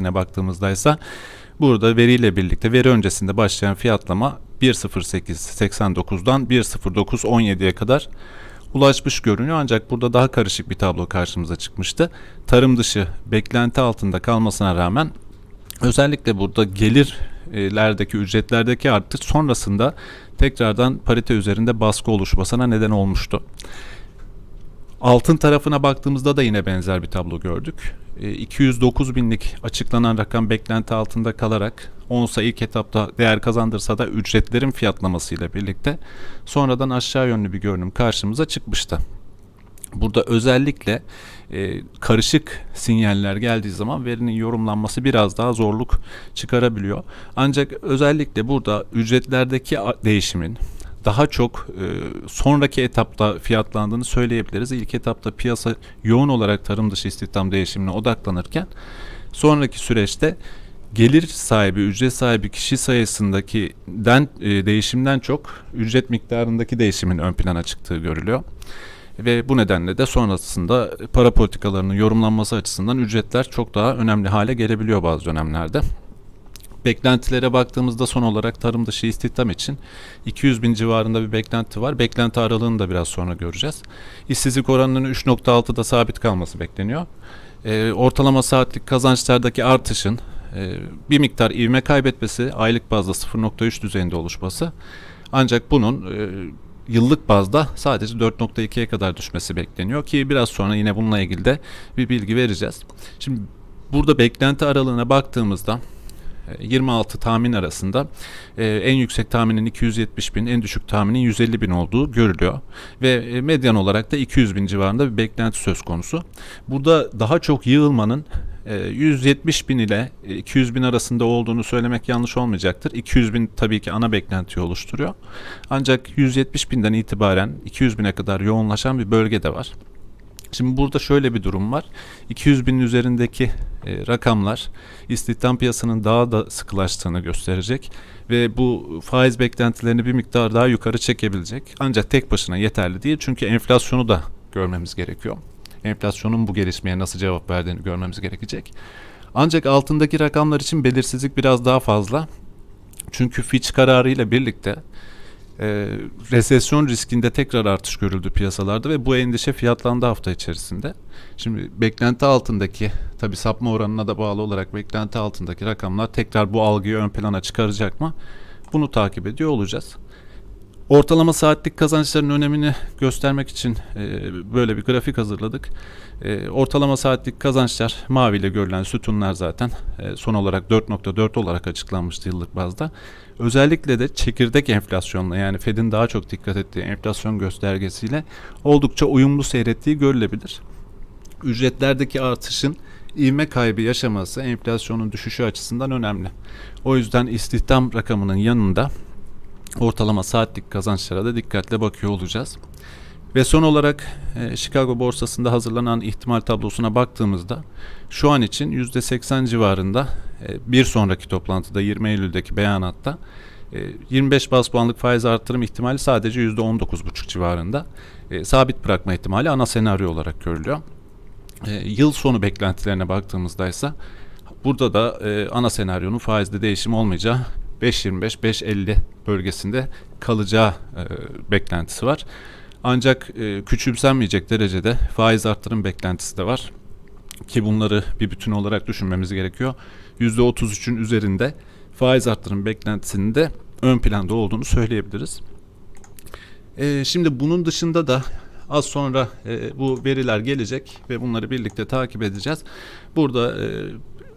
Ne baktığımızda ise burada veriyle birlikte veri öncesinde başlayan fiyatlama 1.08.89'dan 1.09.17'ye kadar ulaşmış görünüyor ancak burada daha karışık bir tablo karşımıza çıkmıştı. Tarım dışı beklenti altında kalmasına rağmen özellikle burada gelirlerdeki ücretlerdeki artış sonrasında tekrardan parite üzerinde baskı oluşmasına neden olmuştu. Altın tarafına baktığımızda da yine benzer bir tablo gördük. E, 209 binlik açıklanan rakam beklenti altında kalarak onsa ilk etapta değer kazandırsa da ücretlerin fiyatlamasıyla birlikte sonradan aşağı yönlü bir görünüm karşımıza çıkmıştı. Burada özellikle e, karışık sinyaller geldiği zaman verinin yorumlanması biraz daha zorluk çıkarabiliyor. Ancak özellikle burada ücretlerdeki değişimin daha çok e, sonraki etapta fiyatlandığını söyleyebiliriz. İlk etapta piyasa yoğun olarak tarım dışı istihdam değişimine odaklanırken sonraki süreçte gelir sahibi, ücret sahibi kişi sayısındaki den, e, değişimden çok ücret miktarındaki değişimin ön plana çıktığı görülüyor. Ve bu nedenle de sonrasında para politikalarının yorumlanması açısından ücretler çok daha önemli hale gelebiliyor bazı dönemlerde. Beklentilere baktığımızda son olarak tarım dışı istihdam için 200 bin civarında bir beklenti var. Beklenti aralığını da biraz sonra göreceğiz. İşsizlik oranının 3.6'da sabit kalması bekleniyor. Ee, ortalama saatlik kazançlardaki artışın e, bir miktar ivme kaybetmesi, aylık bazda 0.3 düzeyinde oluşması. Ancak bunun e, yıllık bazda sadece 4.2'ye kadar düşmesi bekleniyor ki biraz sonra yine bununla ilgili de bir bilgi vereceğiz. Şimdi burada beklenti aralığına baktığımızda e, 26 tahmin arasında e, en yüksek tahminin 270 bin, en düşük tahminin 150 bin olduğu görülüyor. Ve e, medyan olarak da 200 bin civarında bir beklenti söz konusu. Burada daha çok yığılmanın e, 170 bin ile e, 200 bin arasında olduğunu söylemek yanlış olmayacaktır. 200 bin tabii ki ana beklentiyi oluşturuyor. Ancak 170 binden itibaren 200 bine kadar yoğunlaşan bir bölge de var. Şimdi burada şöyle bir durum var. 200 binin üzerindeki e, rakamlar istihdam piyasanın daha da sıkılaştığını gösterecek ve bu faiz beklentilerini bir miktar daha yukarı çekebilecek. Ancak tek başına yeterli değil çünkü enflasyonu da görmemiz gerekiyor. Enflasyonun bu gelişmeye nasıl cevap verdiğini görmemiz gerekecek. Ancak altındaki rakamlar için belirsizlik biraz daha fazla. Çünkü Fitch kararıyla birlikte e, resesyon riskinde tekrar artış görüldü piyasalarda ve bu endişe fiyatlandı hafta içerisinde. Şimdi beklenti altındaki tabi sapma oranına da bağlı olarak beklenti altındaki rakamlar tekrar bu algıyı ön plana çıkaracak mı? Bunu takip ediyor olacağız. Ortalama saatlik kazançların önemini göstermek için e, böyle bir grafik hazırladık. E, ortalama saatlik kazançlar maviyle görülen sütunlar zaten e, son olarak 4.4 olarak açıklanmıştı yıllık bazda. Özellikle de çekirdek enflasyonla yani Fed'in daha çok dikkat ettiği enflasyon göstergesiyle oldukça uyumlu seyrettiği görülebilir. Ücretlerdeki artışın ivme kaybı yaşaması enflasyonun düşüşü açısından önemli. O yüzden istihdam rakamının yanında ortalama saatlik kazançlara da dikkatle bakıyor olacağız. Ve son olarak e, Chicago borsasında hazırlanan ihtimal tablosuna baktığımızda şu an için %80 civarında e, bir sonraki toplantıda 20 Eylül'deki beyanatta e, 25 bas puanlık faiz artırım ihtimali sadece %19,5 civarında. E, sabit bırakma ihtimali ana senaryo olarak görülüyor. E, yıl sonu beklentilerine baktığımızda ise burada da e, ana senaryonun faizde değişim olmayacağı 5.25-5.50 bölgesinde kalacağı e, beklentisi var. Ancak e, küçümsenmeyecek derecede faiz arttırım beklentisi de var. Ki bunları bir bütün olarak düşünmemiz gerekiyor. %33'ün üzerinde faiz arttırım beklentisinin de ön planda olduğunu söyleyebiliriz. E, şimdi bunun dışında da az sonra e, bu veriler gelecek ve bunları birlikte takip edeceğiz. Burada e,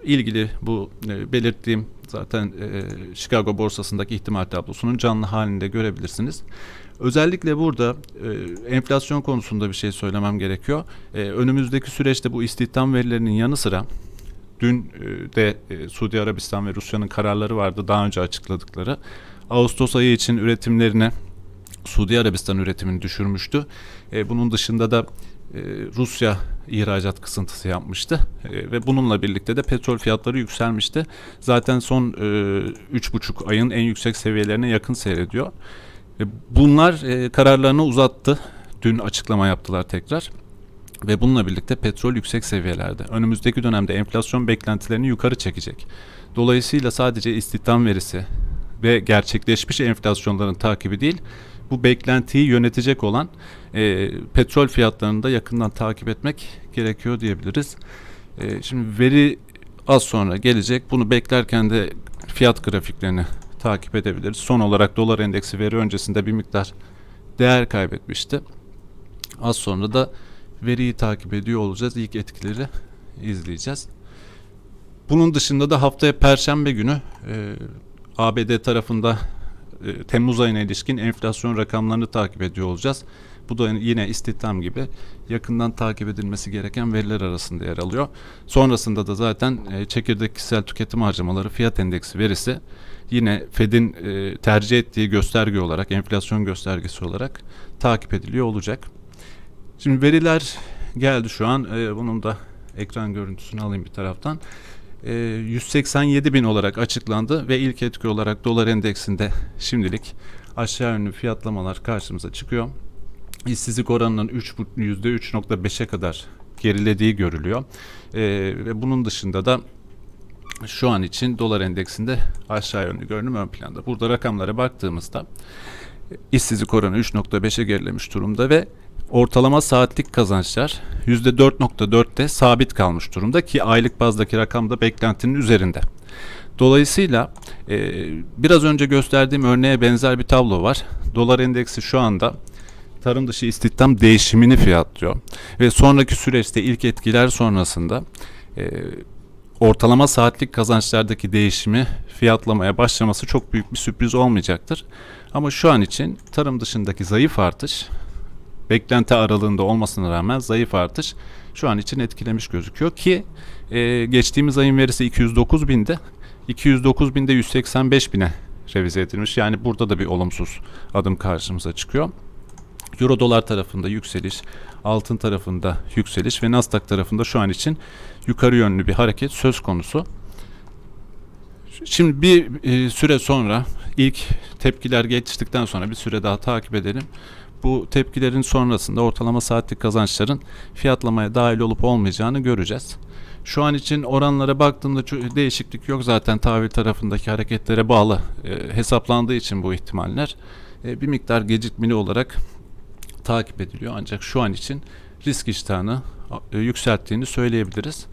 ilgili bu e, belirttiğim zaten e, Chicago borsasındaki ihtimal tablosunun canlı halinde görebilirsiniz. Özellikle burada e, enflasyon konusunda bir şey söylemem gerekiyor. E, önümüzdeki süreçte bu istihdam verilerinin yanı sıra dün e, de e, Suudi Arabistan ve Rusya'nın kararları vardı daha önce açıkladıkları. Ağustos ayı için üretimlerine Suudi Arabistan üretimini düşürmüştü. E, bunun dışında da Rusya ihracat kısıntısı yapmıştı E, ve bununla birlikte de petrol fiyatları yükselmişti. Zaten son e, üç buçuk ayın en yüksek seviyelerine yakın seyrediyor. E, bunlar e, kararlarını uzattı. Dün açıklama yaptılar tekrar. ve bununla birlikte petrol yüksek seviyelerde. Önümüzdeki dönemde enflasyon beklentilerini yukarı çekecek. Dolayısıyla sadece istihdam verisi ve gerçekleşmiş enflasyonların takibi değil, bu beklentiyi yönetecek olan e, petrol fiyatlarını da yakından takip etmek gerekiyor diyebiliriz. E, şimdi veri az sonra gelecek. Bunu beklerken de fiyat grafiklerini takip edebiliriz. Son olarak dolar endeksi veri öncesinde bir miktar değer kaybetmişti. Az sonra da veriyi takip ediyor olacağız. İlk etkileri izleyeceğiz. Bunun dışında da haftaya Perşembe günü e, ABD tarafında e, Temmuz ayına ilişkin enflasyon rakamlarını takip ediyor olacağız. Bu da yine istihdam gibi yakından takip edilmesi gereken veriler arasında yer alıyor. Sonrasında da zaten e, çekirdek kişisel tüketim harcamaları fiyat endeksi verisi yine Fed'in e, tercih ettiği gösterge olarak, enflasyon göstergesi olarak takip ediliyor olacak. Şimdi veriler geldi şu an. E, bunun da ekran görüntüsünü alayım bir taraftan. E, 187 bin olarak açıklandı ve ilk etki olarak dolar endeksinde şimdilik aşağı yönlü fiyatlamalar karşımıza çıkıyor. İşsizlik oranının 3, %3.5'e kadar gerilediği görülüyor. E, ve bunun dışında da şu an için dolar endeksinde aşağı yönlü görünüm ön planda. Burada rakamlara baktığımızda işsizlik oranı 3.5'e gerilemiş durumda ve ortalama saatlik kazançlar %4.4'te sabit kalmış durumda ki aylık bazdaki rakam da beklentinin üzerinde. Dolayısıyla e, biraz önce gösterdiğim örneğe benzer bir tablo var. Dolar endeksi şu anda tarım dışı istihdam değişimini fiyatlıyor ve sonraki süreçte ilk etkiler sonrasında e, ortalama saatlik kazançlardaki değişimi fiyatlamaya başlaması çok büyük bir sürpriz olmayacaktır. Ama şu an için tarım dışındaki zayıf artış beklenti aralığında olmasına rağmen zayıf artış şu an için etkilemiş gözüküyor ki e, geçtiğimiz ayın verisi 209 binde 209 binde 185 bine revize edilmiş. Yani burada da bir olumsuz adım karşımıza çıkıyor. Euro dolar tarafında yükseliş, altın tarafında yükseliş ve Nasdaq tarafında şu an için yukarı yönlü bir hareket söz konusu. Şimdi bir e, süre sonra ilk tepkiler geçtikten sonra bir süre daha takip edelim. Bu tepkilerin sonrasında ortalama saatlik kazançların fiyatlamaya dahil olup olmayacağını göreceğiz. Şu an için oranlara baktığımda değişiklik yok zaten tahvil tarafındaki hareketlere bağlı e, hesaplandığı için bu ihtimaller e, bir miktar gecikmeli olarak takip ediliyor. Ancak şu an için risk iştahını e, yükselttiğini söyleyebiliriz.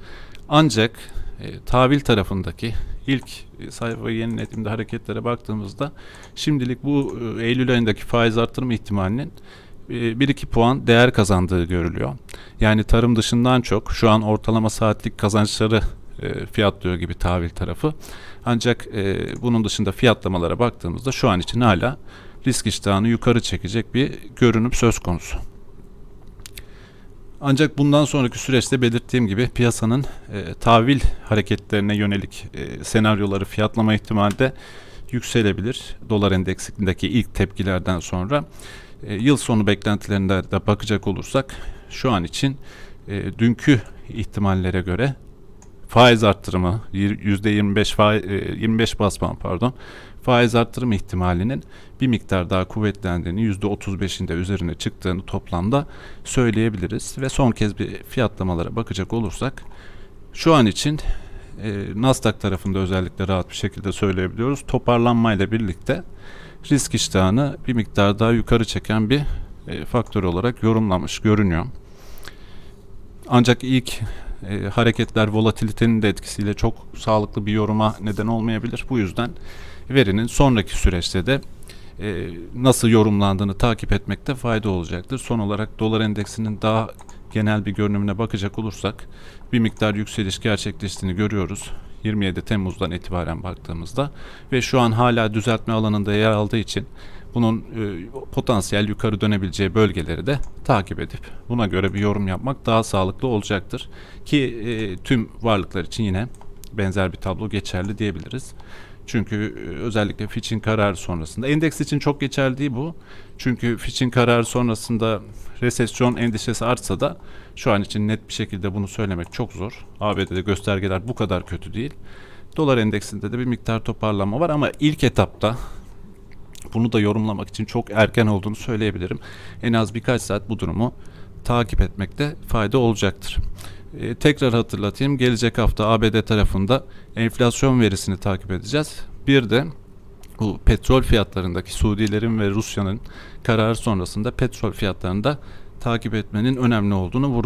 Ancak e, tarafındaki ilk e, sayfayı yenilediğimde hareketlere baktığımızda şimdilik bu e, Eylül ayındaki faiz artırma ihtimalinin e, 1-2 puan değer kazandığı görülüyor. Yani tarım dışından çok şu an ortalama saatlik kazançları e, fiyatlıyor gibi tahvil tarafı. Ancak e, bunun dışında fiyatlamalara baktığımızda şu an için hala risk iştahını yukarı çekecek bir görünüm söz konusu. Ancak bundan sonraki süreçte belirttiğim gibi piyasanın e, tahvil hareketlerine yönelik e, senaryoları fiyatlama ihtimali de yükselebilir. Dolar endeksindeki ilk tepkilerden sonra e, yıl sonu beklentilerinde de bakacak olursak şu an için e, dünkü ihtimallere göre faiz arttırımı %25 faiz, 25 bas puan pardon faiz arttırım ihtimalinin bir miktar daha kuvvetlendiğini %35'in de üzerine çıktığını toplamda söyleyebiliriz ve son kez bir fiyatlamalara bakacak olursak şu an için e, Nasdaq tarafında özellikle rahat bir şekilde söyleyebiliyoruz. Toparlanmayla birlikte risk iştahını bir miktar daha yukarı çeken bir e, faktör olarak yorumlamış görünüyor. Ancak ilk e, hareketler volatilitenin de etkisiyle çok sağlıklı bir yoruma neden olmayabilir. Bu yüzden verinin sonraki süreçte de e, nasıl yorumlandığını takip etmekte fayda olacaktır. Son olarak dolar endeksinin daha genel bir görünümüne bakacak olursak bir miktar yükseliş gerçekleştiğini görüyoruz. 27 Temmuz'dan itibaren baktığımızda ve şu an hala düzeltme alanında yer aldığı için bunun e, potansiyel yukarı dönebileceği bölgeleri de takip edip buna göre bir yorum yapmak daha sağlıklı olacaktır. Ki e, tüm varlıklar için yine benzer bir tablo geçerli diyebiliriz. Çünkü e, özellikle Fitch'in kararı sonrasında endeks için çok geçerli değil bu. Çünkü Fitch'in kararı sonrasında resesyon endişesi artsa da şu an için net bir şekilde bunu söylemek çok zor. ABD'de göstergeler bu kadar kötü değil. Dolar endeksinde de bir miktar toparlanma var ama ilk etapta bunu da yorumlamak için çok erken olduğunu söyleyebilirim. En az birkaç saat bu durumu takip etmekte fayda olacaktır. E, tekrar hatırlatayım. Gelecek hafta ABD tarafında enflasyon verisini takip edeceğiz. Bir de bu petrol fiyatlarındaki Suudilerin ve Rusya'nın kararı sonrasında petrol fiyatlarında takip etmenin önemli olduğunu vurguladım.